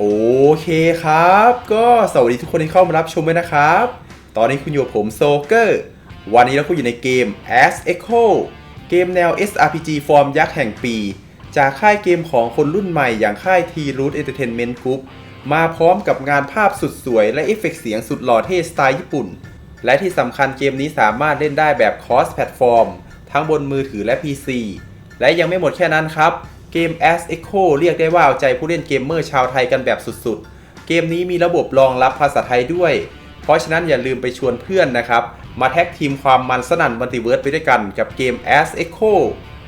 โอเคครับ ก็สวัสดีทุกคนที่เข้ามารับชมด้วยนะครับ ตอนนี้คุณอยู่กับผมโซเกอร์ วันนี้เราก็อยู่ในเกม As Echo เกมแนว SRPG ฟอร์มยักษ์แห่งปี จากค่ายเกมของคนรุ่นใหม่อย่างค่าย T Root Entertainment Group มาพร้อมกับงานภาพสุดสวยและเอฟเฟกต์เสียงสุดหล่อเท่สไตล์ญี่ปุ่น และที่สำคัญเกมนี้สามารถเล่นได้แบบ cross platform ทั้งบนมือถือและ PC และยังไม่หมดแค่นั้นครับ กม As Echo เรียกได้ว่าเอาใจผู้เล่นเกมเมอร์ชาวไทยกันแบบสุดๆ เกมนี้มีระบบรองรับภาษาไทยด้วย เพราะฉะนั้นอย่าลืมไปชวนเพื่อนนะครับ มาแท็กทีมความมันสนั่นมัลติเวิร์สไปด้วยกันกับเกม As Echo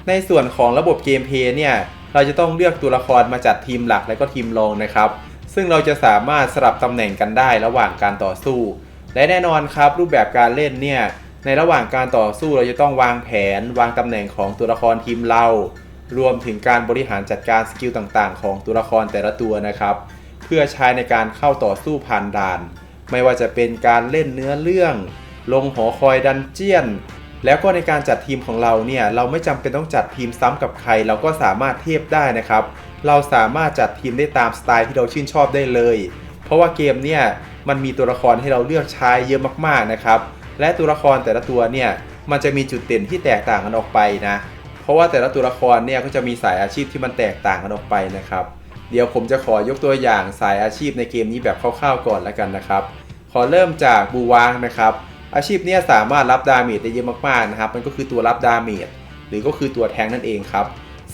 ในส่วนของระบบเกมเพย์เนี่ย เราจะต้องเลือกตัวละครมาจัดทีมหลักและก็ทีมรองนะครับ ซึ่งเราจะสามารถสลับตำแหน่งกันได้ระหว่างการต่อสู้ และแน่นอนครับรูปแบบการเล่นเนี่ยในระหว่างการต่อสู้เราจะต้องวางแผน วางตำแหน่งของตัวละครทีมเรา รวมถึงการบริหารจัดการสกิลต่างๆ ของตัวละครแต่ละตัวนะครับ เพื่อใช้ในการเข้าต่อสู้ผ่านด่าน ไม่ว่าจะเป็นการเล่นเนื้อเรื่อง ลงหอคอยดันเจียน แล้วก็ในการจัดทีมของเราเนี่ย เราไม่จำเป็นต้องจัดทีมซ้ำกับใคร เราก็สามารถเทียบได้นะครับ เราสามารถจัดทีมได้ตามสไตล์ที่เราชื่นชอบได้เลย เพราะว่าเกมเนี่ยมันมีตัวละครให้เราเลือกใช้เยอะมากๆนะครับ และตัวละครแต่ละตัวเนี่ยมันจะมีจุดเด่นที่แตกต่างกันออกไปนะ ราะว่าแต่ละตัวละครเนี่ยก็จะมีสายอาชีพที่มันแตกต่างกันออกไปนะครับ เดี๋ยวผมจะขอยกตัวอย่างสายอาชีพในเกมนี้แบบคร่าวๆก่อนแล้วกันนะครับ ขอเริ่มจากบูวางนะครับ อาชีพเนี้สามารถรับดาเมจได้เยอะมากๆนะครับ มันก็คือตัวรับดาเมจหรือก็คือตัวแทงนั่นเองครับ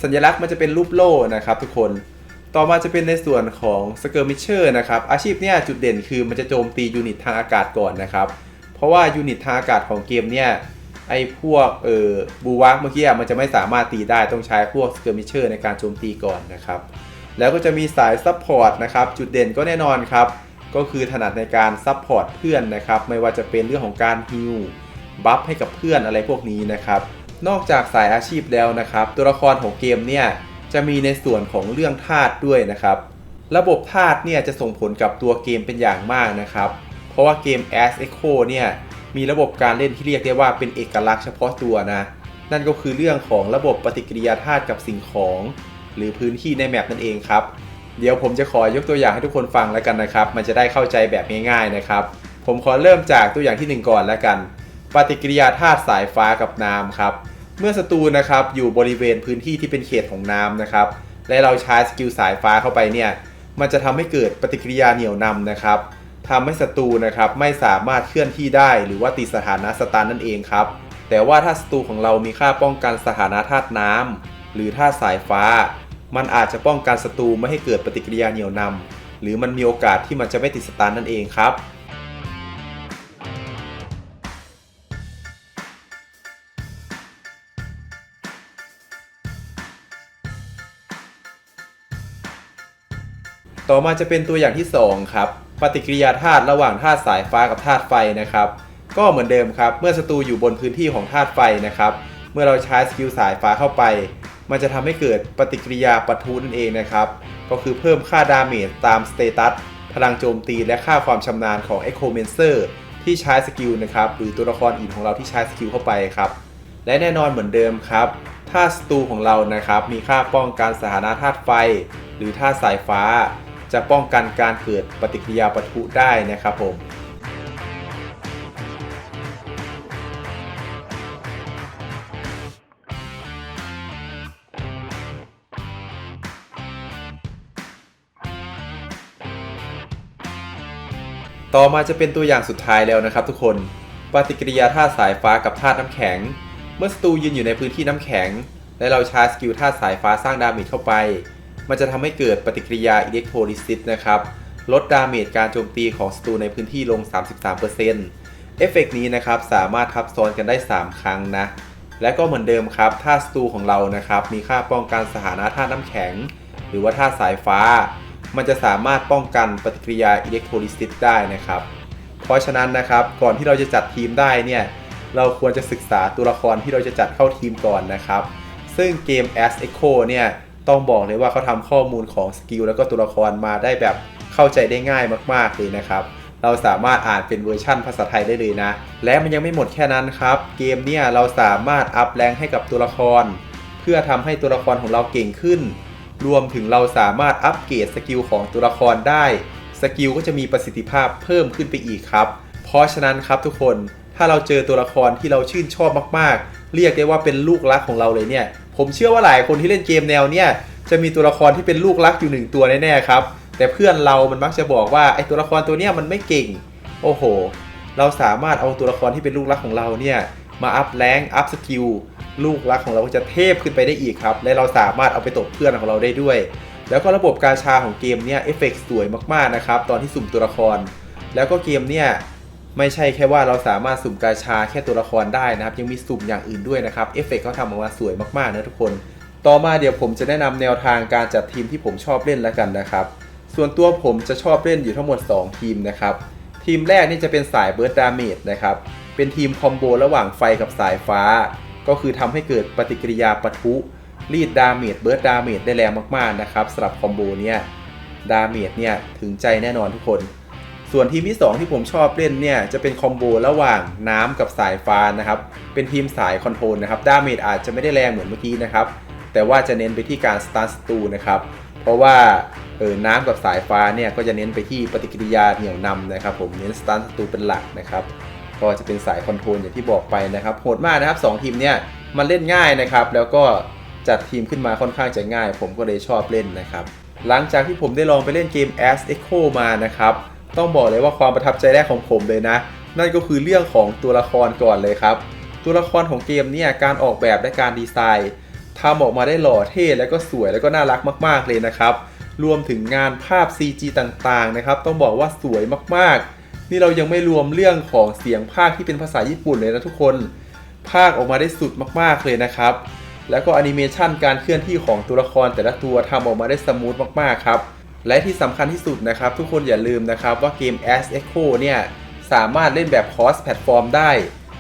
สัญลักษณ์มันจะเป็นรูปโล่นะครับทุกคน ต่อมาจะเป็นในส่วนของสเกอร์มิเชอร์นะครับ อาชีพเนี้ยจุดเด่นคือมันจะโจมตียูนิตทางอากาศก่อนนะครับ เพราะว่ายูนิตทางอากาศของเกมเนี่ย ไอ้พวกเอ่อบูวักเมื่อกี้มันจะไม่สามารถตีได้ต้องใช้พวกสเกอร์มิเชอร์ในการโจมตีก่อนนะครับ แล้วก็จะมีสายซัพพอร์ตนะครับ จุดเด่นก็แน่นอนครับ ก็คือถนัดในการซัพพอร์ตเพื่อนนะครับ ไม่ว่าจะเป็นเรื่องของการฮิลบัฟให้กับเพื่อนอะไรพวกนี้นะครับ นอกจากสายอาชีพแล้วนะครับ ตัวละครของเกมเนี่ยจะมีในส่วนของเรื่องธาตุด้วยนะครับ ระบบธาตุเนี่ยจะส่งผลกับตัวเกมเป็นอย่างมากนะครับ เพราะว่าเกม As Echo เนี่ย มีระบบการเล่นที่เรียกได้ว่าเป็นเอกลักษณ์เฉพาะตัวนะ นั่นก็คือเรื่องของระบบปฏิกิริยาธาตุกับสิ่งของ หรือพื้นที่ในแมปนั่นเองครับ เดี๋ยวผมจะขอยกตัวอย่างให้ทุกคนฟังแล้วกันนะครับ มันจะได้เข้าใจแบบง่ายๆนะครับ ผมขอเริ่มจากตัวอย่างที่ 1 ก่อนแล้วกัน ปฏิกิริยาธาตุสายฟ้ากับน้ำครับ เมื่อศัตรูนะครับอยู่บริเวณพื้นที่ที่เป็นเขตของน้ำนะครับ และเราใช้สกิลสายฟ้าเข้าไปเนี่ย มันจะทำให้เกิดปฏิกิริยาเหนี่ยวนำนะครับ ทำให้ศัตรูนะครับไม่สามารถเคลื่อนที่ได้ หรือว่าติดสถานะสตาร์นั่นเองครับ แต่ว่าถ้าศัตรูของเรามีค่าป้องกันสถานะธาตุน้ำหรือธาตุสายฟ้า มันอาจจะป้องกันศัตรูไม่ให้เกิดปฏิกิริยาเหนี่ยวนำหรือมันมีโอกาสที่มันจะไม่ติดสตาร์นั่นเองครับต่อมาจะเป็นตัวอย่างที่ 2 ครับ ฏิกิริยาธาตุระหว่างธาตุสายฟ้ากับธาตุไฟนะครับ ก็เหมือนเดิมครับ เมื่อศัตรูอยู่บนพื้นที่ของธาตุไฟนะครับ เมื่อเราใช้สกิลสายฟ้าเข้าไป มันจะทำให้เกิดปฏิกิริยาปะทุนั่นเองนะครับ ก็คือเพิ่มค่าดาเมจตามสเตตัสพลังโจมตีและค่าความชำนาญของ e c h o m e n c e r ที่ใช้สกิลนะครับ หรือตัวละครอื่นของเราที่ใช้สกิลเข้าไปครับ และแน่นอนเหมือนเดิมครับถ้าศัตรูของเรานะครับมีค่าป้องกันสถานะธาตุไฟ หรือธาตุสายฟ้า จะป้องกันการเกิดปฏิกิริยาปะทุได้นะครับผมต่อมาจะเป็นตัวอย่างสุดท้ายแล้วนะครับทุกคน ปฏิกิริยาธาตุสายฟ้ากับธาตุน้ำแข็ง เมื่อศัตรูยืนอยู่ในพื้นที่น้ำแข็ง และเราใช้สกิลธาตุสายฟ้าสร้างดาเมจเข้าไป มันจะทำให้เกิดปฏิกิริยาอิเล็กโทรลิซิสนะครับ ลดดาเมจการโจมตีของศัตรูในพื้นที่ลง 33%เอฟเฟกต์นี้นะครับสามารถทับซ้อนกันได้ 3 ครั้งนะ และก็เหมือนเดิมครับถ้าศัตรูของเรานะครับ มีค่าป้องกันสถานะธาตุน้ำแข็ง หรือว่าธาตุสายฟ้า มันจะสามารถป้องกันปฏิกิริยาอิเล็กโทรลิซิสได้นะครับ เพราะฉะนั้นนะครับก่อนที่เราจะจัดทีมได้เนี่ยเราควรจะศึกษาตัวละครที่เราจะจัดเข้าทีมก่อนนะครับ ซึ่งเกม As Echo เนี่ย ต้องบอกเลยว่าเขาทำข้อมูลของสกิลแล้วก็ตัวละครมาได้แบบเข้าใจได้ง่ายมากๆเลยนะครับ เราสามารถอ่านเป็นเวอร์ชั่นภาษาไทยได้เลยนะ และมันยังไม่หมดแค่นั้นครับ เกมเนี่ยเราสามารถอัพแรงให้กับตัวละคร เพื่อทำให้ตัวละครของเราเก่งขึ้น รวมถึงเราสามารถอัปเกรดสกิลของตัวละครได้ สกิลก็จะมีประสิทธิภาพเพิ่มขึ้นไปอีกครับ เพราะฉะนั้นครับทุกคนถ้าเราเจอตัวละครที่เราชื่นชอบมากๆ เรียกได้ว่าเป็นลูกรักของเราเลยเนี่ย ผมเชื่อว่าหลายคนที่เล่นเกมแนวเนี่ยจะมีตัวละครที่เป็นลูกรักอยู่หนึ่งตัวแน่ๆครับ แต่เพื่อนเรามันมักจะบอกว่าไอ้ตัวละครตัวเนี้ยมันไม่เก่ง โอ้โห เราสามารถเอาตัวละครที่เป็นลูกรักของเราเนี่ยมาอัพแรงอัพสกิลลูกรักของเราก็จะเทพขึ้นไปได้อีกครับ และเราสามารถเอาไปตบเพื่อนของเราได้ด้วย แล้วก็ระบบการชาของเกมเนี่ยเอฟเฟกต์สวยมากๆนะครับตอนที่สุ่มตัวละคร แล้วก็เกมเนี่ย ไม่ใช่แค่ว่าเราสามารถสุ่มกาชาแค่ตัวละครได้นะครับ ยังมีสุ่มอย่างอื่นด้วยนะครับเอฟเฟกต์เขาทำออกมาสวยมากๆนะทุกคน ต่อมาเดี๋ยวผมจะแนะนำแนวทางการจัดทีมที่ผมชอบเล่นแล้วกันนะครับ ส่วนตัวผมจะชอบเล่นอยู่ทั้งหมด 2 ทีมนะครับ ทีมแรกนี่จะเป็นสายเบิร์ดดาเมจนะครับ เป็นทีมคอมโบระหว่างไฟกับสายฟ้า ก็คือทำให้เกิดปฏิกิริยาปะทุรีดดาเมจเบิร์ดดาเมจได้แรงมากๆนะครับสำหรับคอมโบเนี่ยดาเมจเนี่ยถึงใจแน่นอนทุกคน ส่วนทีมที่ 2 ที่ผมชอบเล่นเนี่ย จะเป็นคอมโบระหว่างน้ำกับสายฟ้านะครับ เป็นทีมสายคอนโทรลนะครับ ดาเมจอาจจะไม่ได้แรงเหมือนเมื่อกี้นะครับ แต่ว่าจะเน้นไปที่การสตาร์สตูนะครับ เพราะว่าเออน้ำกับสายฟ้าเนี่ยก็จะเน้นไปที่ปฏิกิริยาเหนี่ยวนำนะครับผมเน้นสตาร์สตูเป็นหลักนะครับก็จะเป็นสายคอนโทรลอย่างที่บอกไปนะครับโหดมากนะครับสองทีมเนี่ยมันเล่นง่ายนะครับ แล้วก็จัดทีมขึ้นมาค่อนข้างจะง่าย ผมก็เลยชอบเล่นนะครับ หลังจากที่ผมได้ลองไปเล่นเกม As Echo มานะครับ ต้องบอกเลยว่าความประทับใจแรกของผมเลยนะ นั่นก็คือเรื่องของตัวละครก่อนเลยครับ ตัวละครของเกมเนี่ยการออกแบบและการดีไซน์ทำออกมาได้หล่อเท่แล้วก็สวยแล้วก็น่ารักมาก ๆเลยนะครับรวมถึงงานภาพ CG ต่างๆนะครับ ต้องบอกว่าสวยมากๆ นี่เรายังไม่รวมเรื่องของเสียงภาคที่เป็นภาษาญี่ปุ่นเลยนะทุกคน ภาคออกมาได้สุดมากๆเลยนะครับ แล้วก็แอนิเมชันการเคลื่อนที่ของตัวละครแต่ละตัวทำออกมาได้สมูทมากๆครับ และที่สำคัญที่สุดนะครับ ทุกคนอย่าลืมนะครับว่าเกม As Echo เนี่ย สามารถเล่นแบบ cross platform ได้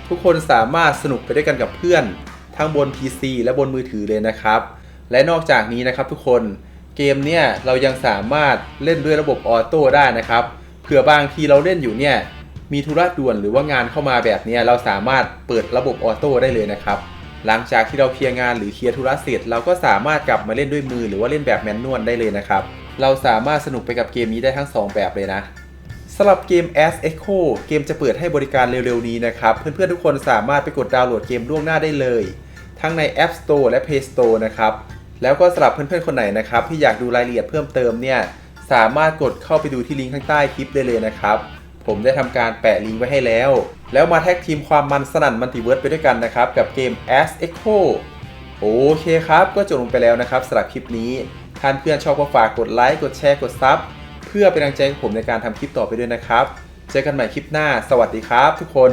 ทุกคนสามารถสนุกไปด้วยกันกับเพื่อน ทั้งบน PC และบนมือถือเลยนะครับ และนอกจากนี้นะครับทุกคนเกมเนี่ยเรายังสามารถเล่นด้วยระบบออโต้ได้นะครับเผื่อบางทีเราเล่นอยู่เนี่ยมีธุระด่วนหรือว่างานเข้ามาแบบเนี้ยเราสามารถเปิดระบบออโต้ได้เลยนะครับ หลังจากที่เราเคลียร์งานหรือเคลียร์ธุระเสร็จ เราก็สามารถกลับมาเล่นด้วยมือหรือว่าเล่นแบบแมนนวลได้เลยนะครับ เราสามารถสนุกไปกับเกมนี้ได้ทั้ง 2 แบบเลยนะสำหรับเกม As Echo เกมจะเปิดให้บริการเร็วๆนี้นะครับ เพื่อนๆทุกคนสามารถไปกดดาวน์โหลดเกมล่วงหน้าได้เลย ทั้งใน App Store และ Play Store นะครับ แล้วก็สำหรับเพื่อนๆคนไหนนะครับ ที่อยากดูรายละเอียดเพิ่มเติมเนี่ยสามารถกดเข้าไปดูที่ลิงก์ข้างใต้คลิปได้เลยนะครับ ผมได้ทำการแปะลิงก์ไว้ให้แล้ว แล้วมาแท็กทีมความมันสนั่นมัลติเวิร์สไปด้วยกันนะครับกับเกม As Echo โอเคครับ ก็จบลงไปแล้วนะครับสำหรับคลิปนี้ ท่านเพื่อนชอบก็ฝากกดไลค์กดแชร์กดซับเพื่อเป็นกำลังใจให้ผมในการทำคลิปต่อไปด้วยนะครับ เจอกันใหม่คลิปหน้า สวัสดีครับทุกคน